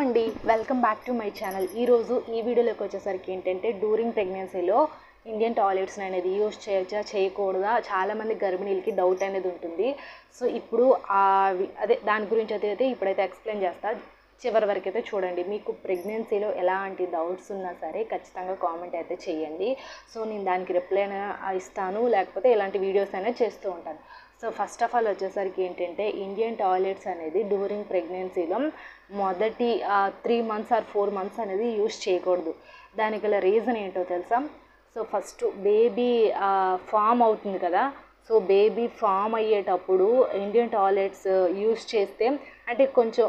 అండి. Welcome back to my channel ఈరోజు ఈ వీడియోలోకి వచ్చేసరికి ఏంటంటే డ్యూరింగ్ ప్రెగ్నెన్సీలో ఇండియన్ టాయిలెట్స్ని అనేది యూజ్ చేయొచ్చా చేయకూడదా? చాలామంది గర్భిణీలకి డౌట్ అనేది ఉంటుంది. సో ఇప్పుడు అదే దాని గురించి అయితే ఇప్పుడైతే ఎక్స్ప్లెయిన్ చేస్తా. చివరి వరకు అయితే చూడండి. మీకు ప్రెగ్నెన్సీలో ఎలాంటి డౌట్స్ ఉన్నా సరే ఖచ్చితంగా కామెంట్ అయితే చేయండి. సో నేను దానికి రిప్లై ఇస్తాను. లేకపోతే ఇలాంటి వీడియోస్ అయినా చేస్తూ ఉంటాను. సో ఫస్ట్ ఆఫ్ ఆల్ వచ్చేసరికి ఏంటంటే ఇండియన్ టాయిలెట్స్ అనేది డ్యూరింగ్ ప్రెగ్నెన్సీలో మొదటి three months or four months అనేది యూస్ చేయకూడదు. దానికి గల రీజన్ ఏంటో తెలుసా? సో ఫస్ట్ బేబీ ఫామ్ అవుతుంది కదా? సో బేబీ ఫామ్ అయ్యేటప్పుడు ఇండియన్ టాయిలెట్స్ యూస్ చేస్తే అంటే కొంచెం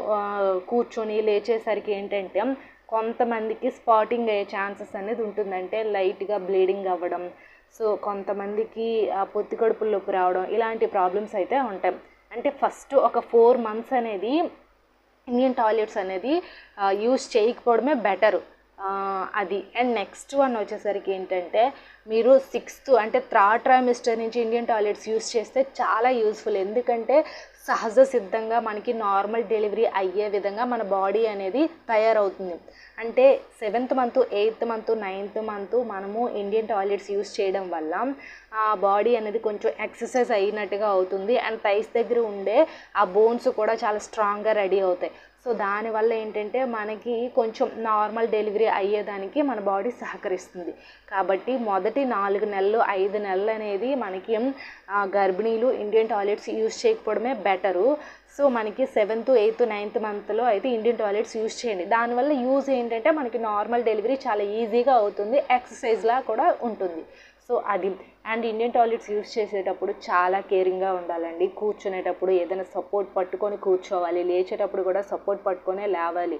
కూర్చొని లేచేసరికి ఏంటంటే కొంతమందికి స్పాటింగ్ అయ్యే ఛాన్సెస్ అనేది ఉంటుందంటే లైట్గా బ్లీడింగ్ అవ్వడం సో కొంతమందికి ఆ, పొత్తి కడుపుల్లోకి రావడం ఇలాంటి ప్రాబ్లమ్స్ అయితే ఉంటాయి. అంటే ఫస్ట్ ఒక ఫోర్ మంత్స్ అనేది ఇండియన్ టాయిలెట్స్ అనేది యూస్ చేయకపోవడమే బెటరు. అది. అండ్ నెక్స్ట్ వన్ వచ్చేసరికి ఏంటంటే మీరు సిక్స్త్ అంటే థర్డ్ ట్రైమిస్టర్ నుంచి ఇండియన్ టాయిలెట్స్ యూస్ చేస్తే చాలా యూస్ఫుల్. ఎందుకంటే సహజ సిద్ధంగా మనకి నార్మల్ డెలివరీ అయ్యే విధంగా మన బాడీ అనేది తయారవుతుంది. అంటే seventh month eighth month ninth month మనము ఇండియన్ టాయిలెట్స్ యూస్ చేయడం వల్ల ఆ బాడీ అనేది కొంచెం ఎక్సర్సైజ్ అయినట్టుగా అవుతుంది. అండ్ థైస్ దగ్గర ఉండే ఆ బోన్స్ కూడా చాలా స్ట్రాంగ్గా రెడీ అవుతాయి. సో దానివల్ల ఏంటంటే మనకి కొంచెం నార్మల్ డెలివరీ అయ్యేదానికి మన బాడీ సహకరిస్తుంది. కాబట్టి మొదటి నాలుగు నెలలు ఐదు నెలలు అనేది మనకి గర్భిణీలు ఇండియన్ టాయిలెట్స్ యూజ్ చేయకపోవడమే బెటరు. సో మనకి సెవెంత్ ఎయిత్ నైన్త్ మంత్లో అయితే ఇండియన్ టాయిలెట్స్ యూజ్ చేయండి. దానివల్ల యూజ్ ఏంటంటే మనకి నార్మల్ డెలివరీ చాలా ఈజీగా అవుతుంది ఎక్సర్సైజ్లా కూడా ఉంటుంది. సో అది అండ్ ఇండియన్ టాయిలెట్స్ యూస్ చేసేటప్పుడు చాలా కేరింగ్గా ఉండాలండి. కూర్చునేటప్పుడు ఏదైనా సపోర్ట్ పట్టుకొని కూర్చోవాలి లేచేటప్పుడు కూడా సపోర్ట్ పట్టుకొనే లేవాలి.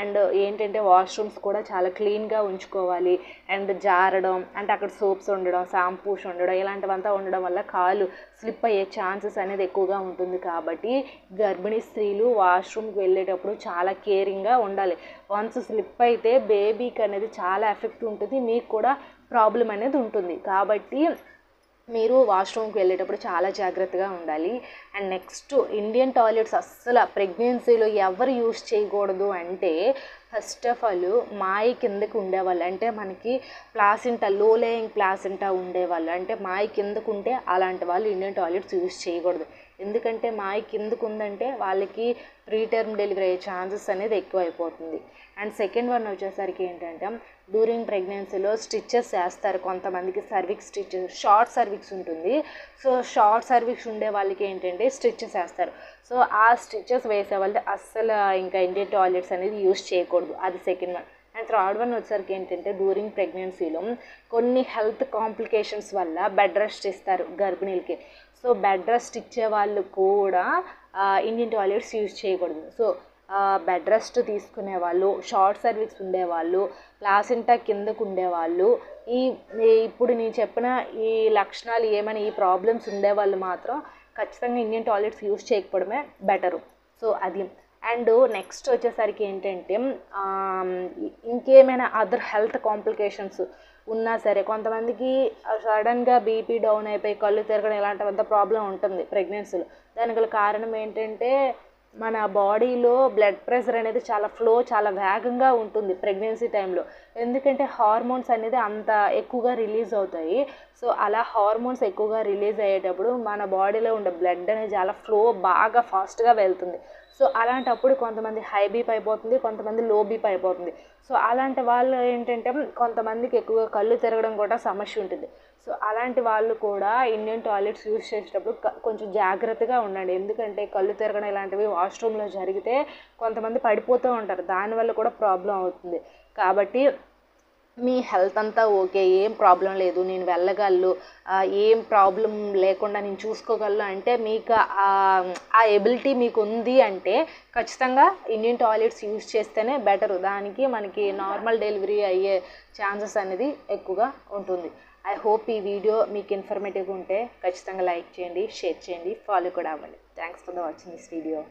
అండ్ ఏంటంటే వాష్రూమ్స్ కూడా చాలా క్లీన్గా ఉంచుకోవాలి. అండ్ జారడం అంటే అక్కడ సోప్స్ ఉండడం షాంపూస్ ఉండడం ఇలాంటివంతా ఉండడం వల్ల కాలు స్లిప్ అయ్యే ఛాన్సెస్ అనేది ఎక్కువగా ఉంటుంది. కాబట్టి గర్భిణీ స్త్రీలు వాష్రూమ్కి వెళ్ళేటప్పుడు చాలా కేరింగ్గా ఉండాలి. వన్స్ స్లిప్ అయితే బేబీకి అనేది చాలా ఎఫెక్ట్ ఉంటుంది. మీకు కూడా ప్రాబ్లం అనేది ఉంటుంది. కాబట్టి మీరు వాష్రూమ్కి వెళ్ళేటప్పుడు చాలా జాగ్రత్తగా ఉండాలి. అండ్ నెక్స్ట్ ఇండియన్ టాయిలెట్స్ అస్సలు ప్రెగ్నెన్సీలో ఎవరు యూస్ చేయకూడదు అంటే ఫస్ట్ ఆఫ్ ఆల్ మాయ కిందకు ఉండేవాళ్ళు. అంటే మనకి ప్లాసింటా లో లేయింగ్ ప్లాసింటా ఉండేవాళ్ళు. అంటే మాయ కిందకు ఉంటే అలాంటి వాళ్ళు ఇండియన్ టాయిలెట్స్ యూస్ చేయకూడదు. ఎందుకంటే మాయ కిందకు ఉందంటే వాళ్ళకి ప్రీ టర్మ్ డెలివరీ అయ్యే ఛాన్సెస్ అనేది ఎక్కువైపోతుంది. అండ్ సెకండ్ వన్ వచ్చేసరికి ఏంటంటే డ్యూరింగ్ ప్రెగ్నెన్సీలో స్టిచ్చెస్ వేస్తారు కొంతమందికి సర్విక్స్ స్టిచ్చెస్ షార్ట్ సర్విక్స్ ఉంటుంది. సో షార్ట్ సర్విక్స్ ఉండే వాళ్ళకి ఏంటంటే స్టిచ్చెస్ వేస్తారు సో ఆ స్టిచ్చెస్ వేసే వాళ్ళు అస్సలు ఇంకా ఇండియన్ టాయిలెట్స్ అనేది యూస్ చేయకూడదు. అది second one and third one వచ్చేసరికి ఏంటంటే డ్యూరింగ్ ప్రెగ్నెన్సీలో కొన్ని హెల్త్ కాంప్లికేషన్స్ వల్ల బెడ్ రెస్ట్ ఇస్తారు గర్భిణీలకి. సో బెడ్ రెస్ట్ ఇచ్చే వాళ్ళు కూడా ఇండియన్ టాయిలెట్స్ యూజ్ చేయకూడదు. సో బెడ్ రెస్ట్ తీసుకునే వాళ్ళు షార్ట్ సర్వీస్ ఉండేవాళ్ళు ప్లాసెంటా కిందకు ఉండేవాళ్ళు ఈ- ఇప్పుడు నేను చెప్పిన ఈ లక్షణాలు ఏమైనా ఈ ప్రాబ్లమ్స్ ఉండేవాళ్ళు మాత్రం ఖచ్చితంగా ఇండియన్ టాయిలెట్స్ యూజ్ చేయకపోవడమే బెటరు సో అది అండ్ నెక్స్ట్ వచ్చేసరికి ఏంటంటే ఇంకేమైనా అదర్ హెల్త్ కాంప్లికేషన్స్ ఉన్నా సరే కొంతమందికి సడన్గా బీపీ డౌన్ అయిపోయి కళ్ళు తిరగడం ఇలాంటివంత ప్రాబ్లం ఉంటుంది ప్రెగ్నెన్సీలో. దానికి గల కారణం ఏంటంటే మన బాడీలో బ్లడ్ ప్రెషర్ అనేది చాలా ఫ్లో చాలా వేగంగా ఉంటుంది ప్రెగ్నెన్సీ టైంలో. ఎందుకంటే హార్మోన్స్ అనేది అంత ఎక్కువగా రిలీజ్ అవుతాయి. సో అలా హార్మోన్స్ ఎక్కువగా రిలీజ్ అయ్యేటప్పుడు మన బాడీలో ఉండే బ్లడ్ అనేది చాలా ఫ్లో బాగా ఫాస్ట్గా వెళ్తుంది. సో అలాంటప్పుడు కొంతమంది హై బీప్ అయిపోతుంది కొంతమంది లో బీప్ అయిపోతుంది. సో అలాంటి వాళ్ళు ఏంటంటే కొంతమందికి ఎక్కువగా కళ్ళు తిరగడం కూడా సమస్య ఉంటుంది. సో అలాంటి వాళ్ళు కూడా ఇండియన్ టాయిలెట్స్ యూజ్ చేసేటప్పుడు కొంచెం జాగ్రత్తగా ఉండండి. ఎందుకంటే కళ్ళు తిరగడం ఇలాంటివి వాష్రూమ్లో జరిగితే కొంతమంది పడిపోతూ ఉంటారు. దానివల్ల కూడా ప్రాబ్లం అవుతుంది. కాబట్టి మీ హెల్త్ అంతా ఓకే ఏం ప్రాబ్లం లేదు నేను వెళ్ళగలను ఏం ప్రాబ్లం లేకుండా నేను చూసుకోగలను అంటే మీకు ఆ- ఎబిలిటీ మీకు ఉంది అంటే ఖచ్చితంగా ఇండియన్ టాయిలెట్స్ యూజ్ చేస్తేనే బెటర్. దానికి మనకి నార్మల్ డెలివరీ అయ్యే ఛాన్సెస్ అనేది ఎక్కువగా ఉంటుంది. ఐ హోప్ ఈ వీడియో మీకు ఇన్ఫర్మేటివ్గా ఉంటే ఖచ్చితంగా లైక్ చేయండి షేర్ చేయండి ఫాలో కూడా అవ్వండి. Thanks for the watching this video.